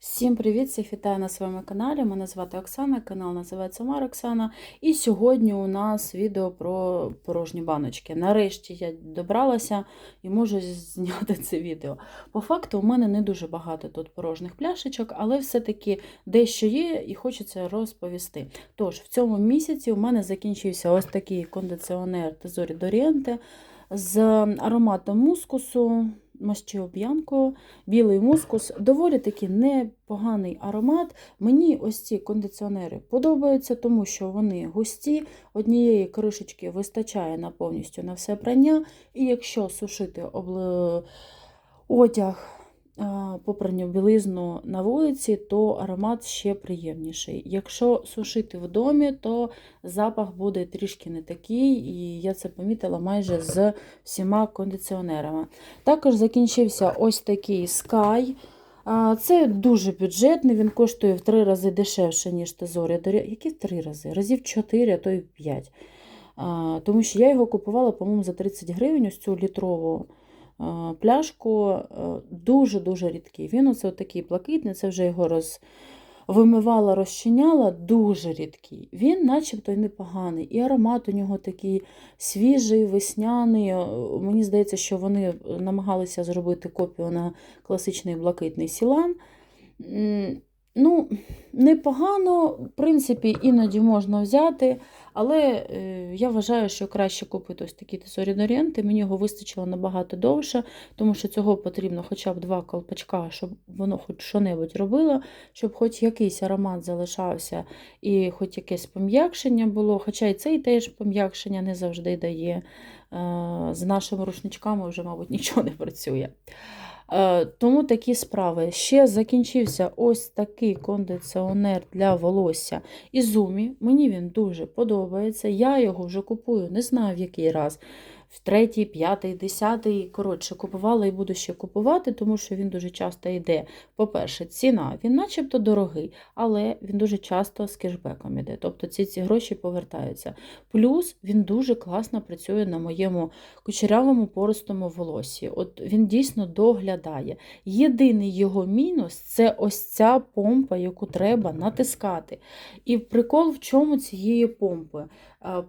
Всім привіт! Всіх вітаю на своєму каналі. Мене звати Оксана, канал називається Мар Оксана. І сьогодні у нас відео про порожні баночки. Нарешті я добралася і можу зняти це відео. По факту, у мене не дуже багато тут порожніх пляшечок, але все-таки дещо є і хочеться розповісти. Тож, в цьому місяці у мене закінчився ось такий кондиціонер Тезорі Дорієнте з ароматом мускусу. П'янкою, білий мускус, доволі таки непоганий аромат. Мені ось ці кондиціонери подобаються, тому що вони густі, однієї кришечки вистачає на повністю на все прання. І якщо сушити об... одяг, попрану білизну на вулиці, то аромат ще приємніший. Якщо сушити в домі, то запах буде трішки не такий, і я це помітила майже з всіма кондиціонерами. Також закінчився ось такий Sky. Це дуже бюджетний, він коштує в три рази дешевше, ніж Тезорі. Які три рази? Разів 4, а то й 5. Тому що я його купувала, по-моєму, за 30 гривень, ось цю літрову пляшку. Дуже-дуже рідкий. Він оце такий блакитний, це вже його роз... вимивала, розчиняла, дуже рідкий. Він начебто й непоганий. І аромат у нього такий свіжий, весняний. Мені здається, що вони намагалися зробити копію на класичний блакитний сілан. Ну, непогано, в принципі, іноді можна взяти, але е, я вважаю, що краще купити ось такі тесорінорієнти. Мені його вистачило набагато довше, тому що цього потрібно хоча б два колпачка, щоб воно хоч що-небудь робило, щоб хоч якийсь аромат залишався і хоч якесь пом'якшення було. Хоча і цей теж пом'якшення не завжди дає. Е, з нашими рушничками вже, мабуть, нічого не працює. Е, тому такі справи. Ще закінчився ось такий кондиціонер для волосся Ізумі. Мені він дуже подобається. Я його вже купую, не знаю в який раз в третій, п'ятий, десятий. Коротше, купувала і буду ще купувати, тому що він дуже часто йде. По-перше, ціна, він начебто дорогий, але він дуже часто з кешбеком йде. Тобто ці ці гроші повертаються. Плюс він дуже класно працює на моєму кучерявому поростому волосі. От Він дійсно доглядає. Єдиний його мінус це ось ця помпа, яку треба натискати. І прикол в чому цієї помпи.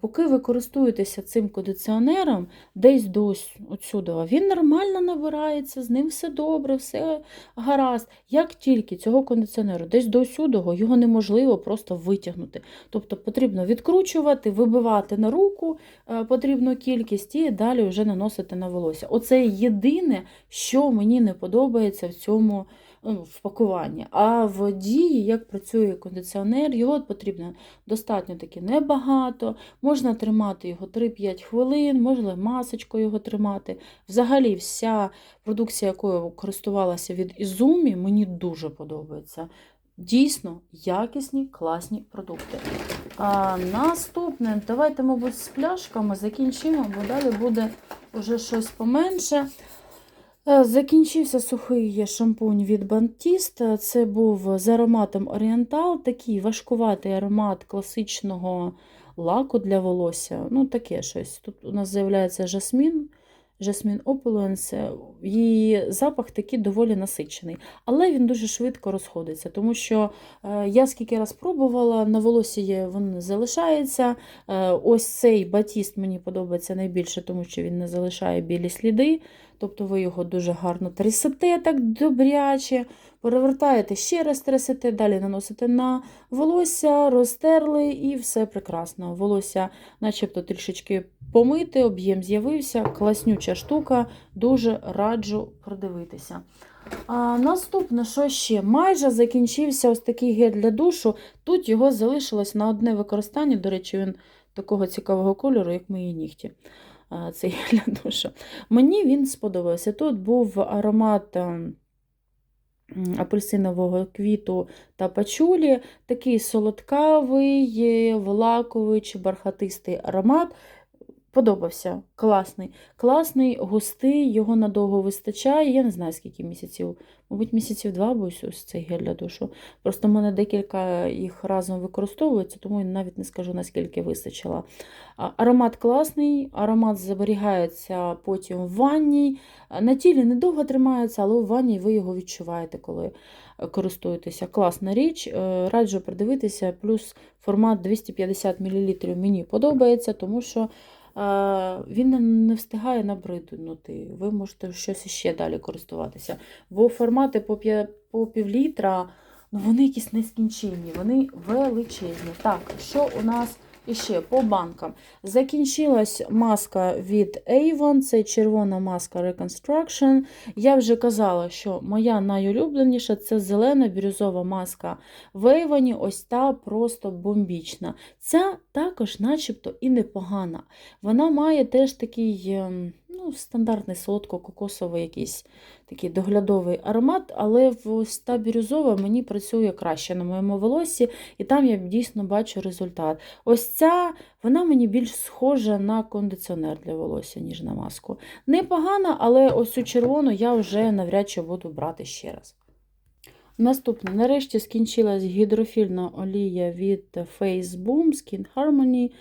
Поки ви користуєтеся цим кондиціонером, десь до отсюди, він нормально набирається, з ним все добре, все гаразд. Як тільки цього кондиціонеру десь до сюди, його неможливо просто витягнути. Тобто потрібно відкручувати, вибивати на руку потрібну кількість і далі вже наносити на волосся. Оце єдине, що мені не подобається в цьому. Ну, в пакуванні. А в дії, як працює кондиціонер, його потрібно достатньо таки небагато. Можна тримати його 3-5 хвилин, можна масочкою його тримати. Взагалі, вся продукція, якою користувалася від Ізумі, мені дуже подобається. Дійсно якісні, класні продукти. А Наступне, давайте, мабуть, з пляшками закінчимо, бо далі буде вже щось поменше. Е, закінчився сухий шампунь від Бантіст. Це був з ароматом Орієнтал, такий важкуватий аромат класичного лаку для волосся. Ну, таке щось. Тут у нас з'являється жасмін. Жасмін Opulence, її запах такий доволі насичений, але він дуже швидко розходиться, тому що е, я скільки раз пробувала, на волосі він залишається. Е, ось цей батіст мені подобається найбільше, тому що він не залишає білі сліди. Тобто ви його дуже гарно трясете так добряче, перевертаєте ще раз трясете, далі наносите на волосся, розтерли і все прекрасно. Волосся начебто трішечки помити, об'єм з'явився, класнюча штука, дуже раджу продивитися. А Наступне, що ще? Майже закінчився ось такий гель для душу. Тут його залишилось на одне використання, до речі, він такого цікавого кольору, як мої нігті. Цей для душу. Мені він сподобався. Тут був аромат. Апельсинового квіту та пачулі, такий солодкавий, влаковий чи бархатистий аромат Подобався. Класний. Класний, густий, його надовго вистачає. Я не знаю, скільки місяців. Мабуть, місяців два, бо ось цей гель для душу. Просто в мене декілька їх разом використовується, тому я навіть не скажу, наскільки вистачило. Аромат класний, аромат зберігається потім в ванні. На тілі недовго тримається, але в ванні ви його відчуваєте, коли е, користуєтеся. Класна річ, е, раджу придивитися. Плюс формат 250 мл мені подобається, тому що він не- встигає набриднути. Ви можете щось ще далі користуватися. Бо формати по, по півлітра, ну вони якісь нескінченні, вони величезні. Так, що у нас іще по банкам? Закінчилась маска від Avon, це червона маска Reconstruction. Я вже казала, що моя найулюбленіша це зелена бірюзова маска в Avon, ось та просто бомбічна. Ця також, начебто, і непогана. Вона має теж такий ем, ну, стандартний солодко-кокосовий якийсь такий доглядовий аромат, але ось та бірюзова мені працює краще на моєму волосі, і там я дійсно бачу результат. Ось ця, вона мені більш схожа на кондиціонер для волосся, ніж на маску. Непогана, але ось цю червону я вже навряд чи буду брати ще раз. Наступне, нарешті скінчилась гідрофільна олія від Face Boom Skin Harmony.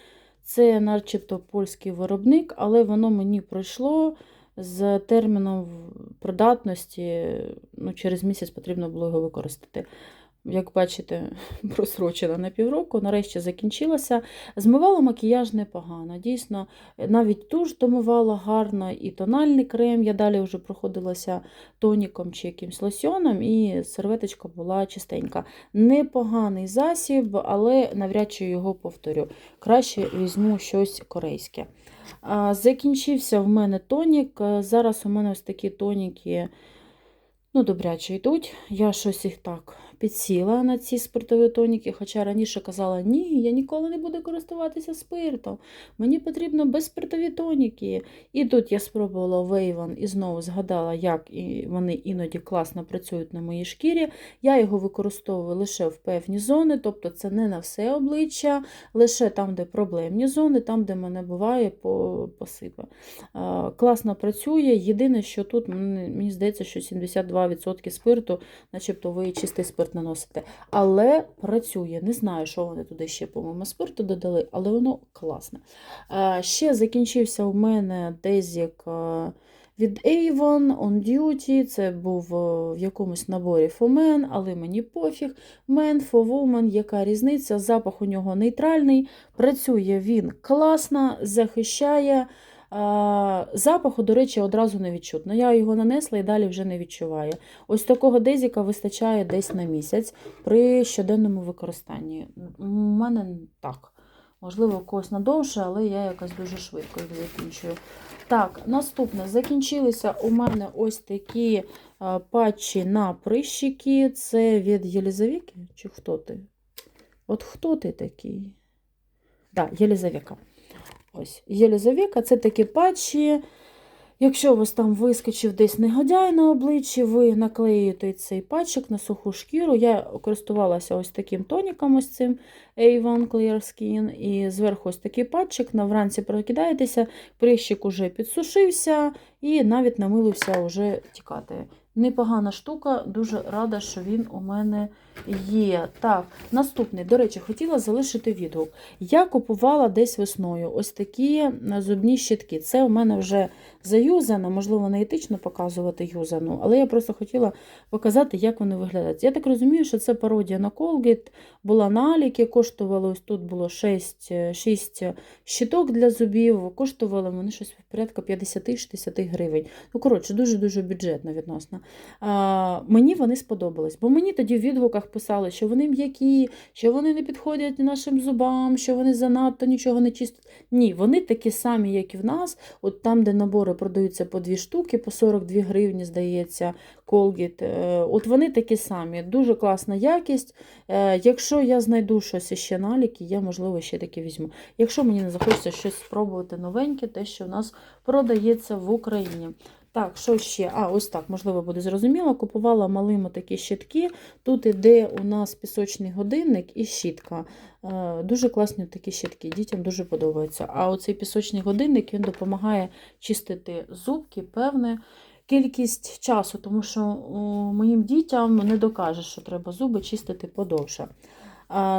Це начебто польський виробник, але воно мені пройшло з терміном придатності. Ну, через місяць потрібно було його використати. Як бачите, просрочена на півроку, нарешті закінчилася. Змивала макіяж непогано. Дійсно, навіть туш домивала гарно, і тональний крем. Я далі вже проходилася тоніком чи якимсь лосьоном, і серветочка була чистенька. Непоганий засіб, але навряд чи його повторю. Краще візьму щось корейське. Закінчився в мене тонік. Зараз у мене ось такі тоніки ну, добряче йдуть. Я щось їх так підсіла на ці спиртові тоніки, хоча раніше казала, ні, я ніколи не буду користуватися спиртом. Мені потрібно безспиртові тоніки. І тут я спробувала Вейван і знову згадала, як вони іноді класно працюють на моїй шкірі. Я його використовую лише в певні зони, тобто це не на все обличчя, лише там, де проблемні зони, там, де мене буває по- посипи. Е, Класно працює. Єдине, що тут мені здається, що 72% спирту, начебто ви чистий спирт наносите. Але працює. Не знаю, що вони туди ще, по-моєму, спирту додали, але воно класне. Е, Ще закінчився у мене дезік е, від Avon On Duty. Це був е, в якомусь наборі for Men, але мені пофіг. Man for Woman, яка різниця? Запах у нього нейтральний. Працює він класно, захищає. Запаху, до речі, одразу не відчутно. Я його нанесла і далі вже не відчуваю. Ось такого дезіка вистачає десь на місяць при щоденному використанні. У мене так. Можливо, когось надовше, але я якось дуже швидко їх закінчую. Так, наступне. Закінчилися у мене ось такі патчі на прищики. Це від Єлізавіки? Чи хто ти? От хто ти такий? Так, Єлізавіка. Ось, Єлізавіка це такі патчі. Якщо у вас там вискочив десь негодяй на обличчі, ви наклеюєте цей патчик на суху шкіру. Я користувалася ось таким тоніком, ось цим Avon Clear Skin, і зверху ось такий патчик, на вранці прокидаєтеся, прищик уже підсушився і навіть намилився вже тікати. Непогана штука, дуже рада, що він у мене є. Так, наступний, до речі, хотіла залишити відгук. Я купувала десь весною ось такі зубні щітки. Це у мене вже заюзано, можливо, не етично показувати юзану, але я просто хотіла показати, як вони виглядають. Я так розумію, що це пародія на Colgate, була на Аліки, коштували ось тут було 6, 6 щиток для зубів, коштували вони щось порядка 50-60 гривень. Ну, коротше, дуже-дуже бюджетно відносно. А, мені вони сподобались, бо мені тоді в відгуках писали, що вони м'які, що вони не підходять нашим зубам, що вони занадто нічого не чистять. Ні, вони такі самі, як і в нас. От там, де набори продаються по дві штуки, по 42 гривні, здається, Colgate. е, От вони такі самі. Дуже класна якість. Е, Якщо я знайду щось ще на Аліки, я, можливо, ще таке візьму. Якщо мені не захочеться щось спробувати новеньке, те, що в нас продається в Україні. Так, що ще? А, ось так, можливо, буде зрозуміло. Купувала малими такі щітки. Тут іде у нас пісочний годинник і щітка. Е, Дуже класні такі щітки, дітям дуже подобаються. А оцей пісочний годинник він допомагає чистити зубки певне кількість часу, тому що моїм дітям не докаже, що треба зуби чистити подовше.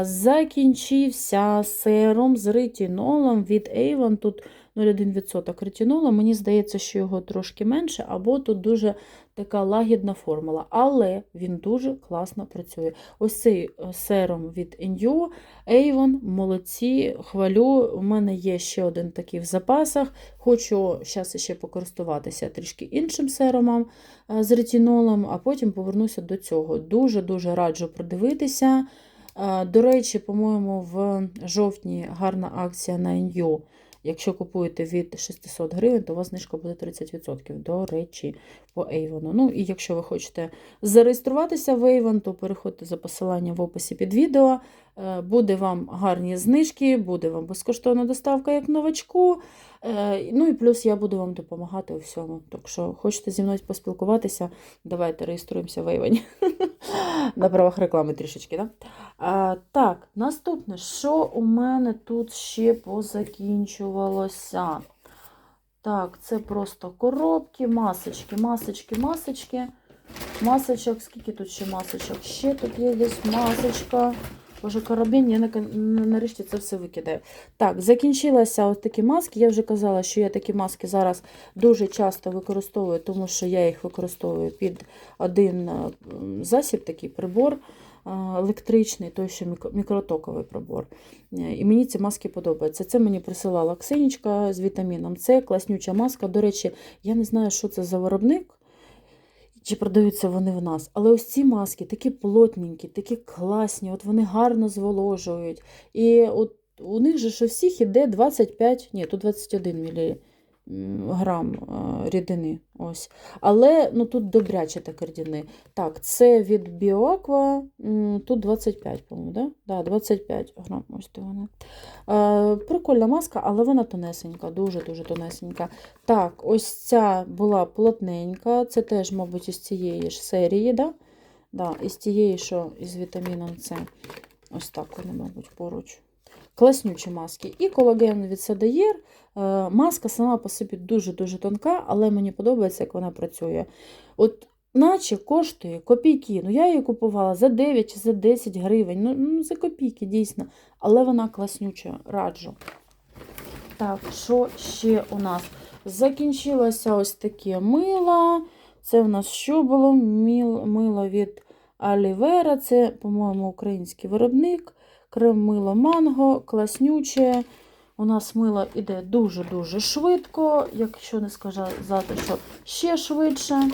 Закінчився серум з ретинолом від Avon. Тут 0,1% ретинола. Мені здається, що його трошки менше, або тут дуже така лагідна формула. Але він дуже класно працює. Ось цей е, серум від Inyo, Avon, молодці, хвалю. У мене є ще один такий в запасах. Хочу зараз ще покористуватися трішки іншим серумом е, з ретинолом, а потім повернуся до цього. Дуже-дуже раджу продивитися. Е, До речі, по-моєму, в жовтні гарна акція на Inyo. Якщо купуєте від 600 гривень, то у вас знижка буде 30%. До речі, по Avon. Ну і якщо ви хочете зареєструватися в Avon, то переходьте за посиланням в описі під відео. Е, Буде вам гарні знижки, буде вам безкоштовна доставка як новачку. Е, Ну і плюс я буду вам допомагати у всьому. Так що хочете зі мною поспілкуватися, давайте реєструємося в Avon. На правах реклами трішечки. Да? А, так, наступне, що у мене тут ще позакінчувалося? Так, це просто коробки, масочки, масочки, масочки. Масочок, скільки тут ще масочок? Ще тут є десь масочка. Боже, карабін, я на- на- нарешті це все викидаю. Так, закінчилися ось такі маски. Я вже казала, що я такі маски зараз дуже часто використовую, тому що я їх використовую під один е, засіб, такий прибор е, електричний, той мікро- мікротоковий прибор. Е, І мені ці маски подобаються. Це мені присилала Ксенічка з вітаміном С, класнюча маска. До речі, я не знаю, що це за виробник. Чи продаються вони в нас. Але ось ці маски такі плотненькі, такі класні, от вони гарно зволожують. І от у них же ж у всіх іде 25, ні, тут 21 мілі грам е, рідини. Ось. Але ну, тут добряче так рідини. Так, це від Біоаква, тут 25, по-моєму, да? Да, 25 грам. Ось де вона. Е, прикольна маска, але вона тонесенька, дуже-дуже тонесенька. Так, ось ця була плотненька. Це теж, мабуть, із цієї ж серії, да? Да, із тієї, що із вітаміном С. Ось так вони, мабуть, поруч. Класнючі маски. І колаген від Садаєр. Маска сама по собі дуже-дуже тонка, але мені подобається, як вона працює. От наче коштує копійки. Ну, я її купувала за 9 чи за 10 гривень. Ну, ну за копійки, дійсно. Але вона класнюча, раджу. Так, що ще у нас? Закінчилося ось таке мило. Це в нас що було? Мило від Алівера. Це, по-моєму, український виробник. Крем мило манго, класнюче. У нас мило йде дуже-дуже швидко, якщо не сказати, що ще швидше.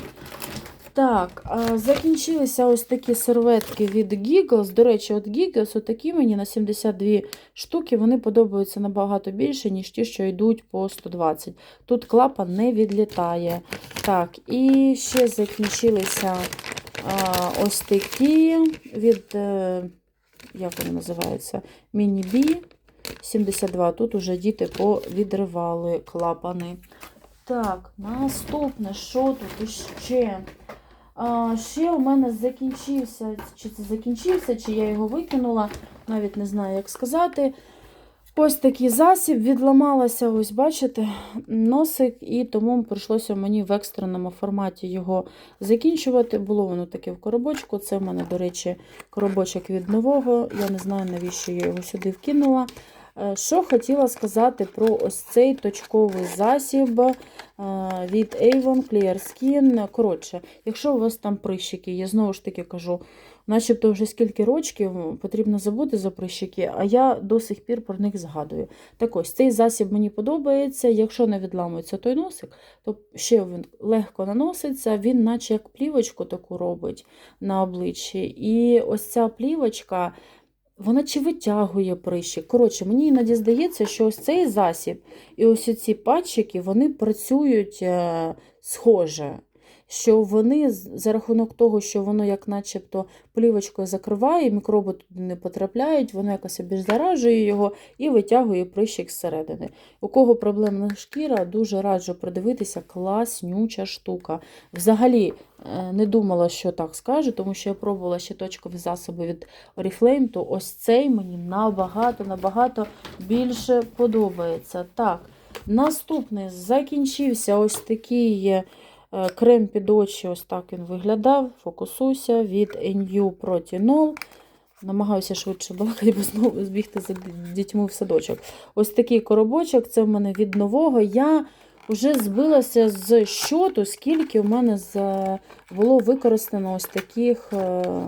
Так, закінчилися ось такі серветки від Giggles. До речі, от Giggles, отакі мені на 72 штуки, вони подобаються набагато більше, ніж ті, що йдуть по 120. Тут клапан не відлітає. Так, і ще закінчилися а, ось такі від, е, як вони називаються, Міні-Бі 72. Тут уже діти повідривали клапани. Так, наступне, що тут іще? А, ще у мене закінчився, чи це закінчився, чи я його викинула, навіть не знаю, як сказати. Ось такий засіб, відламалася, ось, бачите, носик, і тому прийшлося мені в екстреному форматі його закінчувати. Було воно таке в коробочку. Це в мене, до речі, коробочок від нового. Я не знаю, навіщо я його сюди вкинула. Е, Що хотіла сказати про ось цей точковий засіб е, від Avon Clear Skin. Коротше, якщо у вас там прищики, я знову ж таки кажу, начебто вже скільки рочків потрібно забути за прищики, а я до сих пір про них згадую. Так ось, цей засіб мені подобається. Якщо не відламується той носик, то ще він легко наноситься, він наче як плівочку таку робить на обличчі. І ось ця плівочка. Вона чи витягує прищик. Коротше, мені іноді здається, що ось цей засіб і ось ці патчики вони працюють е, схоже. Що вони за рахунок того, що воно як начебто плівочкою закриває, мікроби туди не потрапляють, воно якось обеззаражує його і витягує прищик зсередини. У кого проблемна шкіра, дуже раджу придивитися, класнюча штука. Взагалі е, не думала, що так скажу, тому що я пробувала ще точкові засоби від Oriflame, то ось цей мені набагато-набагато більше подобається. Так, наступний закінчився ось такий е, крем під очі, ось так він виглядав. Фокусуйся від NU Protinol. Намагаюся швидше балакати, бо знову збігти за дітьми в садочок. Ось такий коробочок, це в мене від нового. Я вже збилася з щоту, скільки в мене було використано ось таких е, е,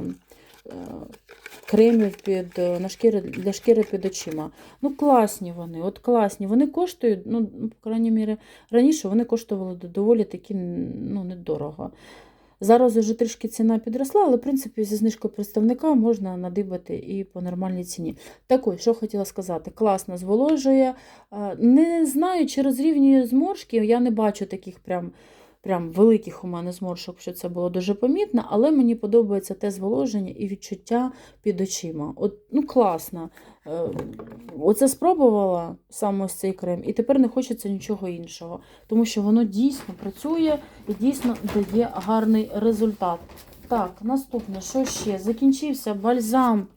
кремів під, е, на шкіри, для шкіри під очима. Ну, класні вони, от класні. Вони коштують, ну, по крайній мірі, раніше вони коштували доволі таки ну, недорого. Зараз вже трішки ціна підросла, але в принципі зі знижкою представника можна надибати і по нормальній ціні. Так ось, що хотіла сказати, класно зволожує. Е, Не знаю, чи розрівнює зморшки. Я не бачу таких прям, прям великих у мене зморшок, що це було дуже помітно, але мені подобається те зволоження і відчуття під очима. От, ну, класно. Е, Оце спробувала саме ось цей крем, і тепер не хочеться нічого іншого, тому що воно дійсно працює і дійсно дає гарний результат. Так, наступне, що ще? Закінчився бальзам.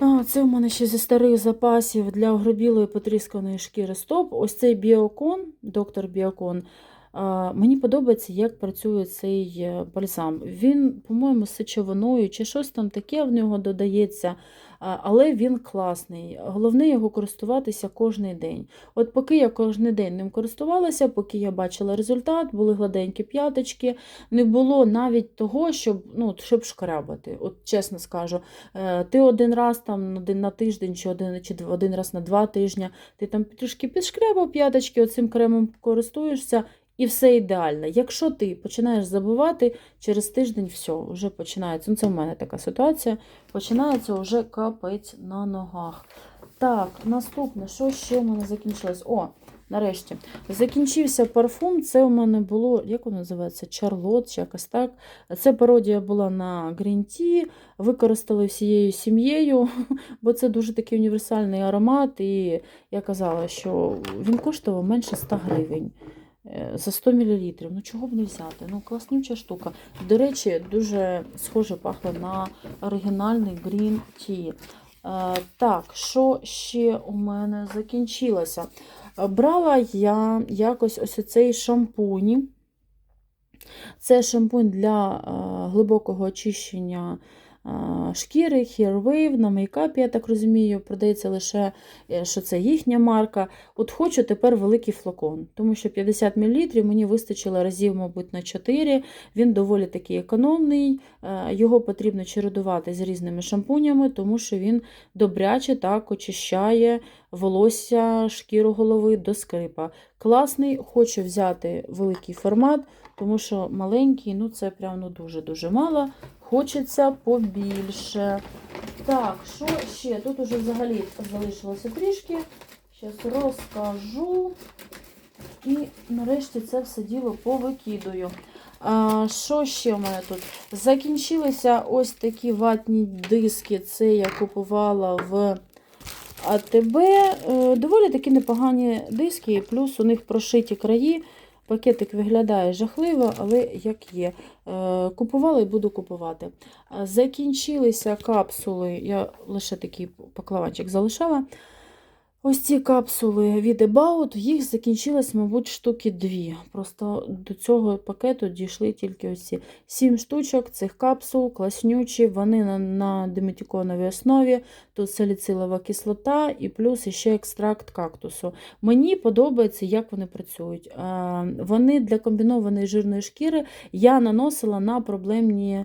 А, це у мене ще зі старих запасів для огробілої потрісканої шкіри стоп. Ось цей біокон, доктор Біокон. Мені подобається, як працює цей е, бальзам. Він, по-моєму, з сечовиною чи щось там таке в нього додається, але він класний. Головне його користуватися кожен день. От поки я кожен день ним користувалася, поки я бачила результат, були гладенькі п'яточки, не було навіть того, щоб, ну, щоб шкрабати. От чесно скажу, Е, ти один раз там один на тиждень, чи один, чи один раз на два тижні, ти там трішки підшкрябав п'яточки, оцим кремом користуєшся, і все ідеально. Якщо ти починаєш забувати, через тиждень все, вже починається. Ну, це в мене така ситуація. Починається вже капець на ногах. Так, наступне, що ще в мене закінчилось? О, нарешті. Закінчився парфум. Це у мене було, як воно називається? Чарлот, чи якось так. Це пародія була на Tea. Використали всією сім'єю, бо це дуже такий універсальний аромат. І я казала, що він коштував менше 100 гривень. Е, За 100 мл. Ну чого б не взяти? Ну, класнюча штука. До речі, дуже схоже пахло на оригінальний Green Tea. Е, Так, що ще у мене закінчилося? Брала я якось ось цей шампунь. Це шампунь для е, глибокого очищення шкіри, Hair Wave, на мейкапі, я так розумію, продається лише, е, що це їхня марка. От хочу тепер великий флакон, тому що 50 мл мені вистачило разів, мабуть, на 4. Він доволі такий економний, е, його потрібно чередувати з різними шампунями, тому що він добряче так очищає волосся, шкіру голови до скрипа. Класний, хочу взяти великий формат, тому що маленький, ну це прям ну, дуже-дуже мало. Хочеться побільше. Так, що ще? Тут уже взагалі залишилося трішки. Зараз розкажу. І нарешті це все діло повикидую. А, що ще у мене тут? Закінчилися ось такі ватні диски. Це я купувала в АТБ. Е, Доволі такі непогані диски, плюс у них прошиті краї. Пакетик виглядає жахливо, але як є. Е, Купувала і буду купувати. Закінчилися капсули, я лише такий поклаванчик залишала. Ось ці капсули від About, їх закінчилось, мабуть, штуки дві. Просто до цього пакету дійшли тільки ось ці сім штучок цих капсул, класнючі, вони на, на диметиконовій основі, тут саліцилова кислота і плюс ще екстракт кактусу. Мені подобається, як вони працюють. Е, Вони для комбінованої жирної шкіри я наносила на проблемні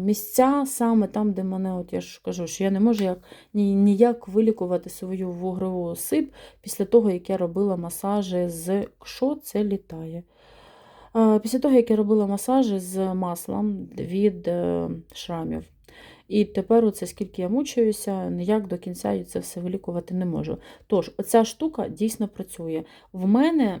місця, саме там, де мене, от я ж кажу, що я не можу як ні- ніяк вилікувати свою вугрову сип після того, як я робила масажі з що це літає. Після того, як я робила масажі з маслом від е, шрамів. І тепер, оце скільки я мучаюся, ніяк до кінця це все вилікувати не можу. Тож, оця штука дійсно працює. В мене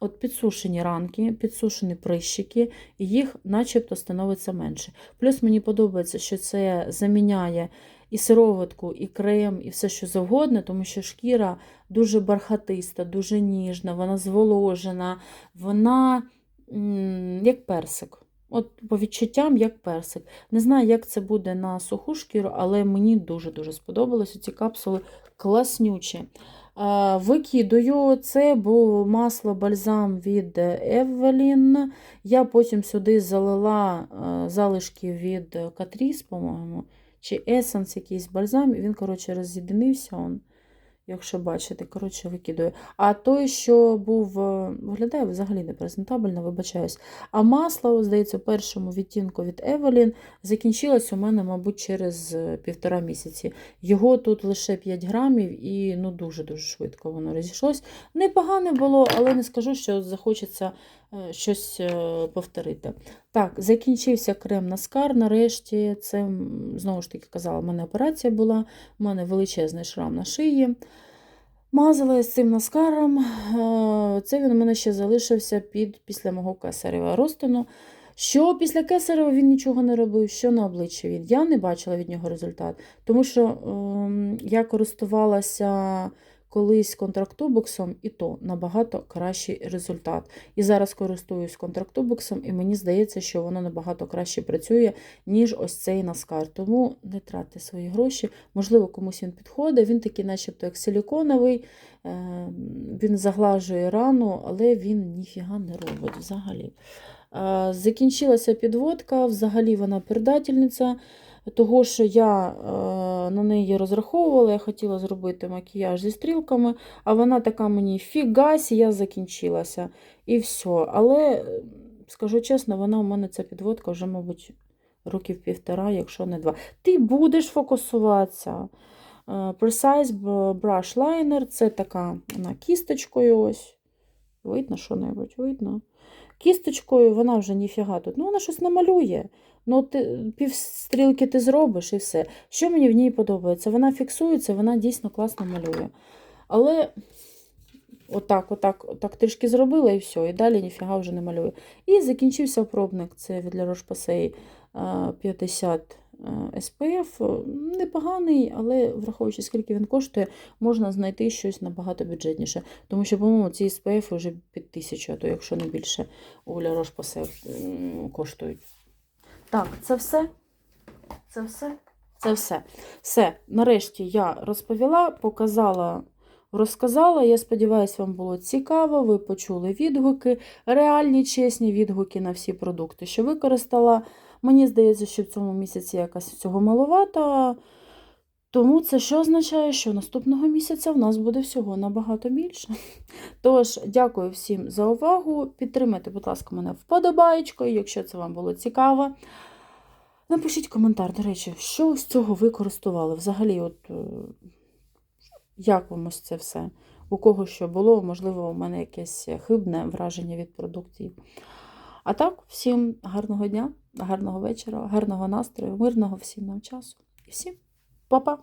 от підсушені ранки, підсушені прищики, і їх начебто становиться менше. Плюс мені подобається, що це заміняє і сироватку, і крем, і все, що завгодно, тому що шкіра дуже бархатиста, дуже ніжна, вона зволожена, вона як персик. От по відчуттям, як персик. Не знаю, як це буде на суху шкіру, але мені дуже-дуже сподобалося. Ці капсули класнючі. Викидаю це, бо масло бальзам від Evelyn. Я потім сюди залила залишки від Catrice, по-моєму, чи Essence якийсь бальзам, і він, коротше, роз'єдинився. Якщо бачите, коротше, викидаю. А той, що був, е, виглядає взагалі непрезентабельно, вибачаюсь. А масло, здається, у першому відтінку від Evelyn закінчилось у мене, мабуть, через е, півтора місяці. Його тут лише 5 грамів і ну, дуже-дуже швидко воно розійшлось. Непогане було, але не скажу, що захочеться щось е, повторити. Так, закінчився крем на скар. Нарешті, це, знову ж таки казала, у мене операція була, у мене величезний шрам на шиї. Мазала з цим наскаром. Е, Це він у мене ще залишився під, після мого кесарева розтину. Що після кесарева він нічого не робив, що на обличчі він. Я не бачила від нього результат, тому що ем, я користувалася колись контрактубоксом, і то набагато кращий результат. І зараз користуюсь контрактубоксом, і мені здається, що воно набагато краще працює, ніж ось цей наскар. Тому не тратьте свої гроші. Можливо, комусь він підходить. Він такий, начебто, як силіконовий, е, він заглажує рану, але він ніфіга не робить взагалі. Е, Закінчилася підводка, взагалі вона передательниця. Того, що я е, на неї розраховувала, я хотіла зробити макіяж зі стрілками, а вона така мені фігасі, я закінчилася. І все. Але, скажу чесно, вона у мене ця підводка вже, мабуть, років півтора, якщо не два. Ти будеш фокусуватися. Е, Precise Brush Liner це така вона кісточкою ось. Видно що-небудь, видно. Кісточкою вона вже ніфіга тут. Ну, вона щось намалює. Ну, ти, півстрілки ти зробиш і все. Що мені в ній подобається? Вона фіксується, вона дійсно класно малює. Але отак, отак, отак трішки зробила і все. І далі ніфіга вже не малює. І закінчився пробник. Це від Roche-Posay е, 50 SPF. Непоганий, але враховуючи, скільки він коштує, можна знайти щось набагато бюджетніше. Тому що, по-моєму, ці SPF вже під тисячу, а то якщо не більше у La коштують. Так, це все. Це все. Це все. Все. Нарешті я розповіла, показала, розказала. Я сподіваюся, вам було цікаво. Ви почули відгуки, реальні, чесні відгуки на всі продукти, що використала. Мені здається, що в цьому місяці якось цього маловато. Тому це що означає, що наступного місяця в нас буде всього набагато більше. Тож, дякую всім за увагу. Підтримайте, будь ласка, мене вподобаєчкою, якщо це вам було цікаво. Напишіть коментар, до речі, що з цього ви користували? Взагалі, от е, як вам ось це все? У кого що було, можливо, у мене якесь хибне враження від продуктів. А так, всім гарного дня, гарного вечора, гарного настрою, мирного всім нам часу. І всім па-па!